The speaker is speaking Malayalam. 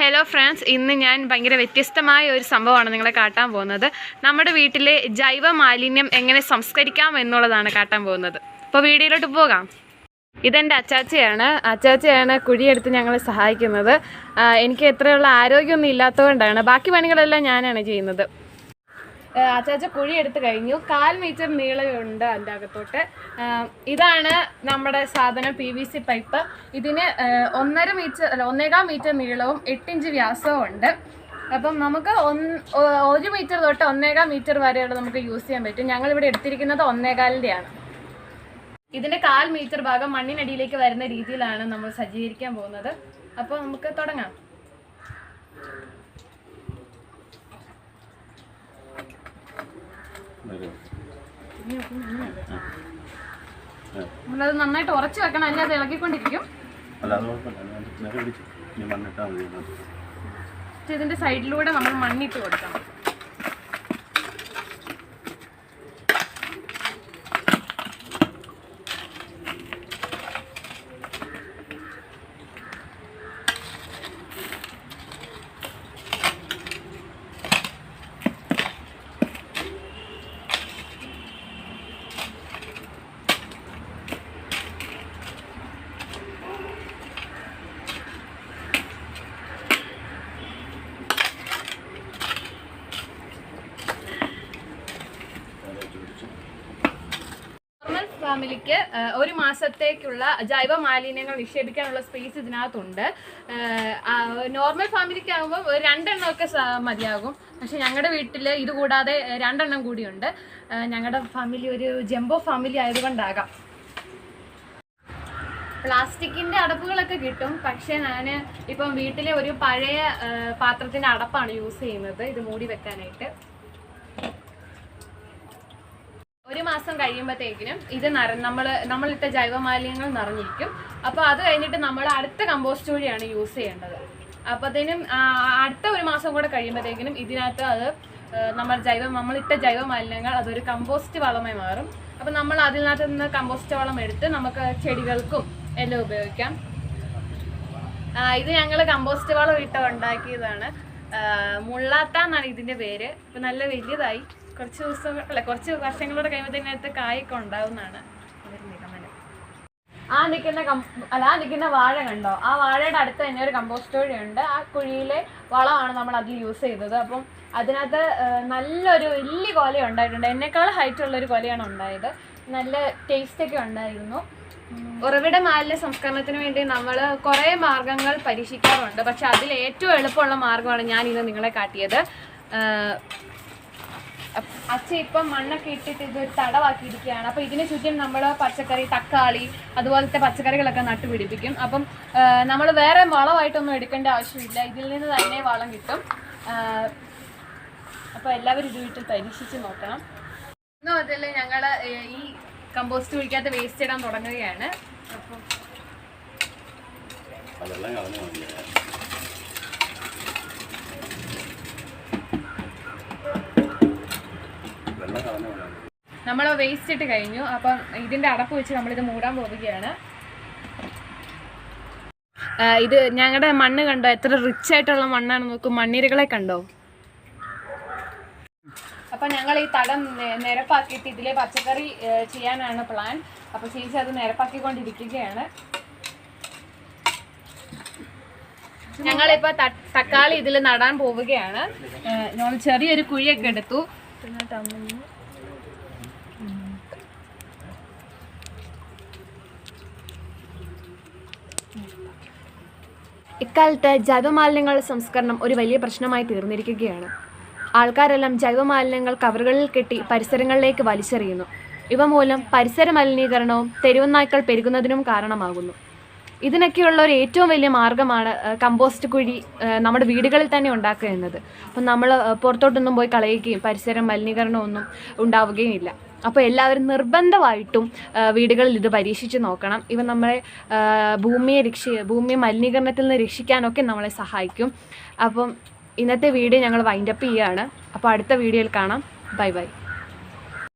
ഹലോ ഫ്രണ്ട്സ് ഇന്ന് ഞാൻ ഭയങ്കര വ്യത്യസ്തമായ ഒരു സംഭവമാണ് നിങ്ങളെ കാട്ടാൻ പോകുന്നത്. നമ്മുടെ വീട്ടിലെ ജൈവ മാലിന്യം എങ്ങനെ സംസ്കരിക്കാം എന്നുള്ളതാണ് കാട്ടാൻ പോകുന്നത്. അപ്പോൾ വീഡിയോയിലോട്ട് പോകാം. ഇതെന്റെ അച്ചാച്ചയാണ്. അച്ചാച്ചയാണ് കുഴിയെടുത്ത് ഞങ്ങളെ സഹായിക്കുന്നത്. എനിക്ക് എത്രയുള്ള ആരോഗ്യമൊന്നും ഇല്ലാത്തതുകൊണ്ടാണ്. ബാക്കി പണികളെല്ലാം ഞാനാണ് ചെയ്യുന്നത്. അച്ചാച്ച കുഴി എടുത്ത് കഴിഞ്ഞു. കാൽ മീറ്റർ നീളമുണ്ട് അതിന്റെ അകത്തോട്ട്. ഇതാണ് നമ്മുടെ സാധനം പി വി സി പൈപ്പ്. ഇതിന് ഒന്നര മീറ്റർ അല്ല ഒന്നേകാൽ മീറ്റർ നീളവും എട്ടിഞ്ച് വ്യാസവും ഉണ്ട്. അപ്പം നമുക്ക് ഒരു മീറ്റർ തൊട്ട് ഒന്നേകാൽ മീറ്റർ വരെയുള്ള നമുക്ക് യൂസ് ചെയ്യാൻ പറ്റും. ഞങ്ങൾ ഇവിടെ എടുത്തിരിക്കുന്നത് ഒന്നേകാലിന്റെയാണ്. ഇതിന്റെ കാൽ മീറ്റർ ഭാഗം മണ്ണിനടിയിലേക്ക് വരുന്ന രീതിയിലാണ് നമ്മൾ സജ്ജീകരിക്കാൻ പോകുന്നത്. അപ്പോൾ നമുക്ക് തുടങ്ങാം. നമ്മളത് നന്നായിട്ട് ഉറച്ചു വെക്കണം അല്ലെ? അത് ഇളകിക്കൊണ്ടിരിക്കും. ഇതിന്റെ സൈഡിലൂടെ നമ്മൾ മണ്ണിട്ട് കൊടുക്കണം. ഫാമിലിക്ക് ഒരു മാസത്തേക്കുള്ള ജൈവ മാലിന്യങ്ങൾ നിക്ഷേപിക്കാനുള്ള സ്പേസ് ഇതിനകത്തുണ്ട്. നോർമൽ ഫാമിലിക്ക് ആകുമ്പോൾ ഒരു രണ്ടെണ്ണമൊക്കെ മതിയാകും. പക്ഷെ ഞങ്ങളുടെ വീട്ടിൽ ഇതുകൂടാതെ രണ്ടെണ്ണം കൂടിയുണ്ട്. ഞങ്ങളുടെ ഫാമിലി ഒരു ജംബോ ഫാമിലി ആയതുകൊണ്ടാകാം. പ്ലാസ്റ്റിക്കിന്റെ അടപ്പുകളൊക്കെ കിട്ടും. പക്ഷെ ഞാൻ ഇപ്പം വീട്ടിലെ ഒരു പഴയ പാത്രത്തിന്റെ അടപ്പാണ് യൂസ് ചെയ്യുന്നത്. ഇത് മൂടി വെക്കാനായിട്ട്. ഒരു മാസം കഴിയുമ്പോഴത്തേക്കിനും ഇത് നിറ നമ്മൾ നമ്മളിട്ട ജൈവമാലിന്യങ്ങൾ നിറഞ്ഞിരിക്കും. അപ്പോൾ അത് കഴിഞ്ഞിട്ട് നമ്മൾ അടുത്ത കമ്പോസ്റ്റ് വഴിയാണ് യൂസ് ചെയ്യേണ്ടത്. അപ്പോൾ അതിനും അടുത്ത ഒരു മാസം കൂടെ കഴിയുമ്പോഴത്തേക്കിനും ഇതിനകത്ത് അത് നമ്മൾ ജൈവ നമ്മളിട്ട ജൈവ മാലിന്യങ്ങൾ അതൊരു കമ്പോസ്റ്റ് വളമായി മാറും. അപ്പം നമ്മൾ അതിനകത്ത് നിന്ന് കമ്പോസ്റ്റ് വളം എടുത്ത് നമുക്ക് ചെടികൾക്കും എല്ലാം ഉപയോഗിക്കാം. ഇത് ഞങ്ങൾ കമ്പോസ്റ്റ് വളം ഇട്ട് ഉണ്ടാക്കിയതാണ്. മുള്ളാത്ത എന്നാണ് ഇതിന്റെ പേര്. ഇപ്പം നല്ല വലിയതായി കുറച്ച് ദിവസം അല്ല കുറച്ച് വർഷങ്ങളോടെ കഴിയുമ്പോഴത്തേനകത്ത് കായൊക്കെ ഉണ്ടാവുന്നതാണ്. ഒരു നിഗമനം. ആ നിൽക്കുന്ന കം അല്ല ആ നിൽക്കുന്ന വാഴ കണ്ടോ? ആ വാഴയുടെ അടുത്ത് തന്നെ ഒരു കമ്പോസ്റ്റ് കുഴിയുണ്ട് ആ കുഴിയിലെ വളമാണ് നമ്മൾ അതിൽ യൂസ് ചെയ്തത്. അപ്പം അതിനകത്ത് നല്ലൊരു വലിയ കൊല ഉണ്ടായിട്ടുണ്ട്. എന്നെക്കാൾ ഹൈറ്റ് ഉള്ളൊരു കൊലയാണ് ഉണ്ടായത്. നല്ല ടേസ്റ്റ് ഒക്കെ ഉണ്ടായിരുന്നു. ഉറവിട മാലിന്യ സംസ്കരണത്തിന് വേണ്ടി നമ്മൾ കുറേ മാർഗങ്ങൾ പരീക്ഷിക്കാറുണ്ട്. പക്ഷെ അതിൽ ഏറ്റവും എളുപ്പമുള്ള മാർഗമാണ് ഞാൻ ഇന്ന് നിങ്ങളെ കാട്ടിയത്. അച്ഛ ഇപ്പം മണ്ണൊക്കെ ഇട്ടിട്ട് ഇത് തടവാക്കിയിരിക്കുകയാണ്. അപ്പോൾ ഇതിന് ചുറ്റും നമ്മൾ പച്ചക്കറി തക്കാളി അതുപോലത്തെ പച്ചക്കറികളൊക്കെ നട്ടുപിടിപ്പിക്കും അപ്പം നമ്മൾ വേറെ വളമായിട്ടൊന്നും എടുക്കേണ്ട ആവശ്യമില്ല. ഇതിൽ നിന്ന് തന്നെ വളം കിട്ടും. അപ്പോൾ എല്ലാവരും ഇത് വീട്ടിൽ പരീക്ഷിച്ച് നോക്കണം. ഇന്ന് മുതൽ ഞങ്ങൾ ഈ കമ്പോസ്റ്റ് കുഴിക്കാത്ത വേസ്റ്റ് ഇടാൻ തുടങ്ങുകയാണ്. അപ്പം അതെല്ലാം കളഞ്ഞു നമ്മൾ വേസ്റ്റ് ഇട്ട് കഴിഞ്ഞു. അപ്പം ഇതിന്റെ അടപ്പ് വെച്ച് നമ്മളിത് മൂടാൻ പോവുകയാണ്. ഇത് ഞങ്ങളുടെ മണ്ണ് കണ്ടോ? എത്ര റിച്ച് ആയിട്ടുള്ള മണ്ണാണ് നോക്കും. മണ്ണിരകളെ കണ്ടോ? അപ്പൊ ഞങ്ങൾ ഈ തടം നിരപ്പാക്കിയിട്ട് ഇതിലെ പച്ചക്കറി ചെയ്യാനാണ് പ്ലാൻ അപ്പൊ ചേച്ചി അത് നിരപ്പാക്കിക്കൊണ്ടിരിക്കുകയാണ്. ഞങ്ങളിപ്പോ ത- തക്കാളി ഇതിൽ നടാൻ പോവുകയാണ്. ഞങ്ങൾ ചെറിയൊരു കുഴിയൊക്കെ എടുത്തു. ഇക്കാലത്ത് ജൈവമാലിന്യങ്ങളുടെ സംസ്കരണം ഒരു വലിയ പ്രശ്നമായി തീർന്നിരിക്കുകയാണ്. ആൾക്കാരെല്ലാം ജൈവമാലിന്യങ്ങൾ കവറുകളിൽ കെട്ടി പരിസരങ്ങളിലേക്ക് വലിച്ചെറിയുന്നു. ഇവ മൂലം പരിസര മലിനീകരണവും തെരുവുനായ്ക്കൾ പെരുകുന്നതിനും കാരണമാകുന്നു. ഇതിനൊക്കെയുള്ള ഒരു ഏറ്റവും വലിയ മാർഗമാണ് കമ്പോസ്റ്റ് കുഴി നമ്മുടെ വീടുകളിൽ തന്നെ ഉണ്ടാക്കുക എന്നത്. അപ്പം നമ്മൾ പുറത്തോട്ടൊന്നും പോയി കളയുകയും പരിസരം മലിനീകരണമൊന്നും ഉണ്ടാവുകയും ഇല്ല. അപ്പോൾ എല്ലാവരും നിർബന്ധമായിട്ടും വീടുകളിൽ ഇത് പരീക്ഷിച്ച് നോക്കണം. ഇവ നമ്മളെ ഭൂമിയെ രക്ഷി ഭൂമി മലിനീകരണത്തിൽ നിന്ന് രക്ഷിക്കാനൊക്കെ നമ്മളെ സഹായിക്കും. അപ്പം ഇന്നത്തെ വീഡിയോ ഞങ്ങൾ വൈൻഡപ്പ് ചെയ്യുകയാണ് അപ്പോൾ അടുത്ത വീഡിയോയിൽ കാണാം. Bye bye.